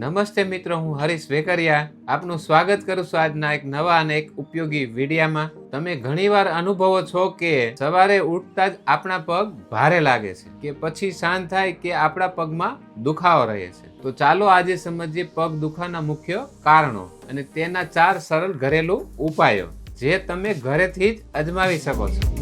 નમસ્તે મિત્રો, હું હરીશ વેકરિયા. આપનું સ્વાગત કરું છું આજના એક નવા અને એક ઉપયોગી વિડીયામાં. તમે ઘણીવાર અનુભવો છો કે સવારે ઉઠતા જ આપણા પગ ભારે લાગે છે, કે પછી શાંત થાય કે આપણા પગમાં દુખાવો રહે છે. તો ચાલો આજે સમજીએ પગ દુખાના મુખ્ય કારણો અને તેના ચાર સરળ ઘરેલું ઉપાયો, જે તમે ઘરેથી જ અજમાવી શકો છો.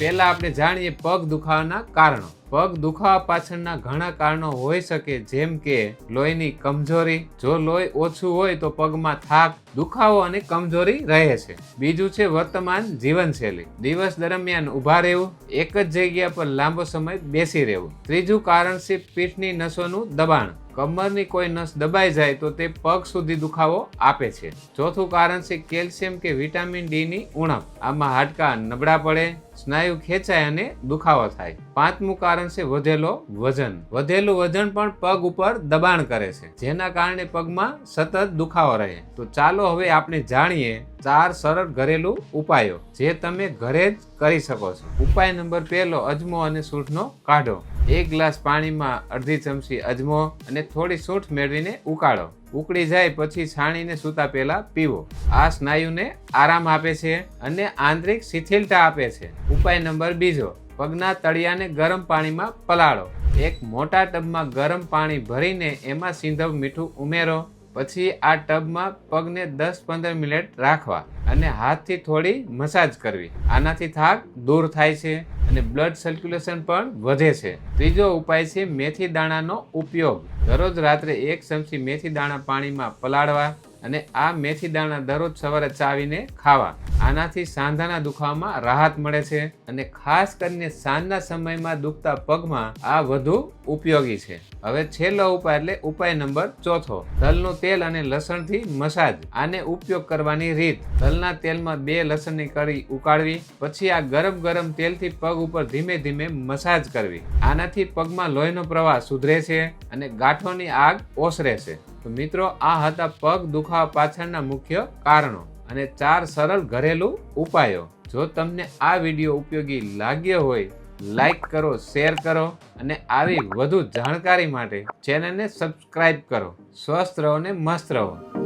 પહેલા આપણે જાણીએ પગ દુખાવાના કારણો. પગ દુખાવા પાછળના ઘણા કારણો હોઈ શકે, જેમ કે લોહીની કમજોરી. જો લોહી ઓછું હોય તો પગમાં થાક, દુખાવો અને કમજોરી રહે છે. બીજું છે વર્તમાન જીવનશૈલી. દિવસ દરમિયાન ઊભા રહેવું, એક જ જગ્યા પર લાંબો સમય બેસી રહેવું. ત્રીજું કારણ છે પીઠની નસોનું દબાણ. કમરની કોઈ નસ દબાઈ જાય તો તે પગ સુધી દુખાવો આપે છે. ચોથું કારણ છે કેલ્શિયમ કે વિટામિન ડી ની ઉણપ. આમાં હાડકા નબળા પડે, સ્નાયુ ખેંચાય અને દુખાવો થાય. પાંચમું કારણ છે વધેલો વજન. વધેલું વજન પણ પગ ઉપર દબાણ કરે છે, જેના કારણે પગમાં સતત દુખાવો રહે. તો ચાલો હવે આપણે જાણીએ ચાર સરળ ઘરેલું ઉપાયો, જે તમે ઘરે જ કરી શકો છો. ઉપાય નંબર પહેલો, અજમો અને સૂંઠનો કાઢો. એક ગ્લાસ પાણીમાં અડધી ચમચી અજમો અને થોડી સૂંઠ મેળવીને ઉકાળો. ઉકળી જાય પછી છાણીને સૂતા પહેલા પીવો. આ સ્નાયુને આરામ આપે છે અને આંતરિક શિથિલતા આપે છે. ઉપાય નંબર બીજો, પગના તળિયાને ગરમ પાણીમાં પલાળો. એક મોટા ટબમાં ગરમ પાણી ભરીને એમાં સિંધવ મીઠું ઉમેરો, પછી આ ટબમાં પગને દસ પંદર મિનિટ રાખવા અને હાથથી થોડી મસાજ કરવી. આનાથી થાક દૂર થાય છે. અને બ્લડ સર્ક્યુલેશન પણ વધે છે. ત્રીજો ઉપાય છે મેથી દાણાનો ઉપયોગ. દરરોજ રાત્રે એક ચમચી મેથી દાણા પાણીમાં પલાળવા. અને આ મેથી દાણા દરરોજ સવારે ચાવીને ખાવા. આનાથી સાંધાના દુખાવામાં રાહત મળે છે અને ખાસ કરીને સાંજના સમયમાં દુખતા પગમાં આ વધુ ઉપયોગી છે. હવે છેલ્લો ઉપાય એટલે ઉપાય નંબર ચોથો. તલનું તેલ અને લસણથી મસાજ. આને ઉપયોગ કરવાની રીત. તલના તેલમાં બે લસણની કળી ઉકાળવી, પછી આ ગરમ ગરમ તેલથી પગ ઉપર ધીમે ધીમે મસાજ કરવી. આનાથી પગમાં લોહીનો પ્રવાહ સુધરે છે અને ગાંઠોની આગ ઓસરે છે. તો મિત્રો, આ હતા પગ દુખાવા પાછળના મુખ્ય કારણો અને ચાર સરળ ઘરેલું ઉપાયો. જો તમને આ વીડિયો ઉપયોગી લાગ્યો હોય, લાઈક કરો, શેર કરો અને આવી વધુ જાણકારી માટે ચેનલને સબસ્ક્રાઈબ કરો. સ્વસ્થ રહો ને મસ્ત રહો.